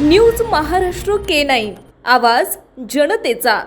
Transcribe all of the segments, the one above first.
News Maharashtra K nine. आवाज जनतेचा.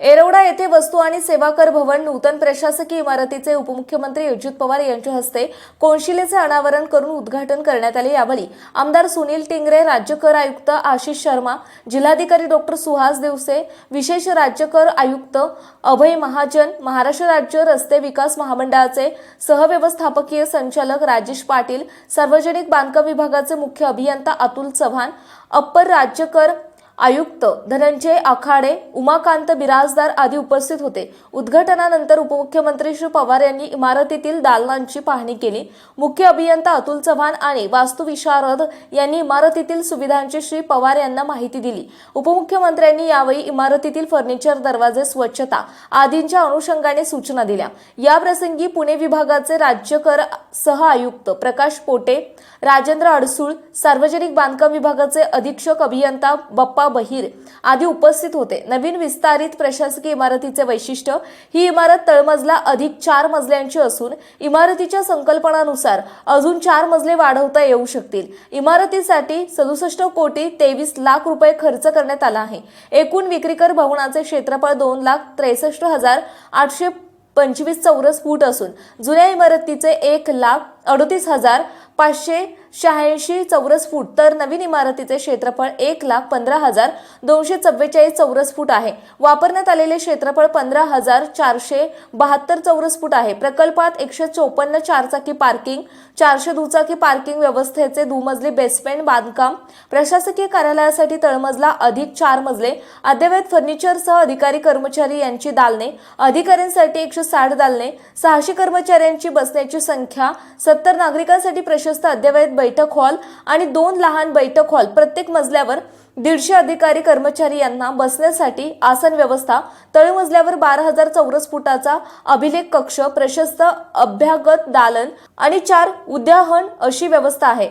एरवडा येथे वस्तू आणि सेवा कर भवन नूतन प्रशासकीय इमारतीचे उपमुख्यमंत्री अजित पवार यांच्या हस्ते कोनशिलेचे अनावरण करून उद्घाटन करण्यात आले यावेळी आमदार सुनील टिंगरे राज्य कर आयुक्त आशिष शर्मा जिल्हाधिकारी डॉक्टर सुहास देवसे विशेष राज्य कर आयुक्त अभय महाजन महाराष्ट्र राज्य रस्ते विकास महामंडळाचे सहव्यवस्थापकीय संचालक राजेश पाटील सार्वजनिक बांधकाम विभागाचे मुख्य अभियंता अतुल चव्हाण अप्पर राज्य कर आयुक्त धनंजय आखाडे उमाकांत बिराजदार आदी उपस्थित होते. उद्घाटनानंतर उपमुख्यमंत्री श्री पवार यांनी इमारतीतील दालनांची पाहणी केली. मुख्य अभियंता अतुल चव्हाण आणि वास्तुविशारद यांनी इमारतीतील सुविधांची श्री पवार यांना माहिती दिली. उपमुख्यमंत्र्यांनी यावेळी इमारतीतील फर्निचर दरवाजे स्वच्छता आदींच्या अनुषंगाने सूचना दिल्या. याप्रसंगी पुणे विभागाचे राज्य कर सह आयुक्त प्रकाश पोटे राजेंद्र अडसूळ सार्वजनिक बांधकाम विभागाचे अधीक्षक अभियंता बप्पा बहिर आदी उपस्थित होते. नवीन विस्तारित प्रशासकीय इमारतीचे वैशिष्ट्य ही इमारत तळमजला अधिक चार मजल्यांची असून इमारतीच्या संकल्पनानुसार अजून चार मजले वाढवता येऊ शकतील. इमारतीसाठी सदुसष्ट कोटी तेवीस लाख रुपये खर्च करण्यात आला आहे. एकूण विक्रीकर भवनाचे क्षेत्रफळ दोन लाख त्रेसष्ट हजार आठशे पंचवीस चौरस फूट असून जुन्या इमारतीचे एक लाख अडतीस हजार पाचशे शहाऐंशी चौरस फूट. तर नवीन इमारतीचे क्षेत्रफळ एक लाख पंधरा हजार दोनशे चव्वेचाळीस चौरस फूट आहे. वापरण्यात आलेले क्षेत्रफळ पंधरा हजार चारशे बहात्तर चौरस फूट आहे. प्रकल्पात एकशे चोपन्न चारचाकी पार्किंग चारशे दुचाकी पार्किंग व्यवस्थेचे दुमजली बेसमेंट बांधकाम प्रशासकीय कार्यालयासाठी तळमजला अधिक चार मजले अद्ययावत फर्निचरसह अधिकारी कर्मचारी यांची दालने अधिकाऱ्यांसाठी एकशे साठ दालने सहाशे कर्मचाऱ्यांची बसण्याची संख्या सत्तर नागरिकांसाठी प्रशस्त अद्ययावत बैठक हॉल आणि दोन लहान बैठक हॉल. प्रत्येक मजल्यावर दीडशे अधिकारी कर्मचारी यांना बसण्यासाठी आसन व्यवस्था तळमजल्यावर बारा हजार चौरस फुटाचा अभिलेख कक्ष प्रशस्त अभ्यागत दालन आणि चार उद्याहन अशी व्यवस्था आहे.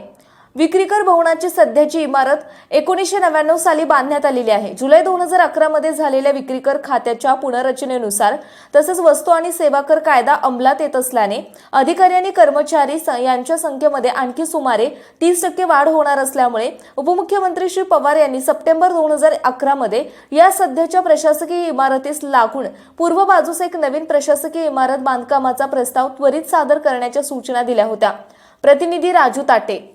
विक्रीकर भवनाची सध्याची इमारत एकोणीसशे नव्याण्णव साली बांधण्यात आलेली आहे. जुलै दोन हजार अकरामध्ये झालेल्या विक्रीकर खात्याच्या पुनर्रचनेनुसार तसंच वस्तू आणि सेवा कर कायदा अंमलात येत असल्याने अधिकारी आणि कर्मचारी यांच्या संख्येमध्ये आणखी सुमारे तीस टक्के वाढ होणार असल्यामुळे उपमुख्यमंत्री श्री पवार यांनी सप्टेंबर दोन हजार अकरामध्ये या सध्याच्या प्रशासकीय इमारतीस लागून पूर्व बाजूस एक नवीन प्रशासकीय इमारत बांधकामाचा प्रस्ताव त्वरित सादर करण्याच्या सूचना दिल्या होत्या. प्रतिनिधी राजू ताटे.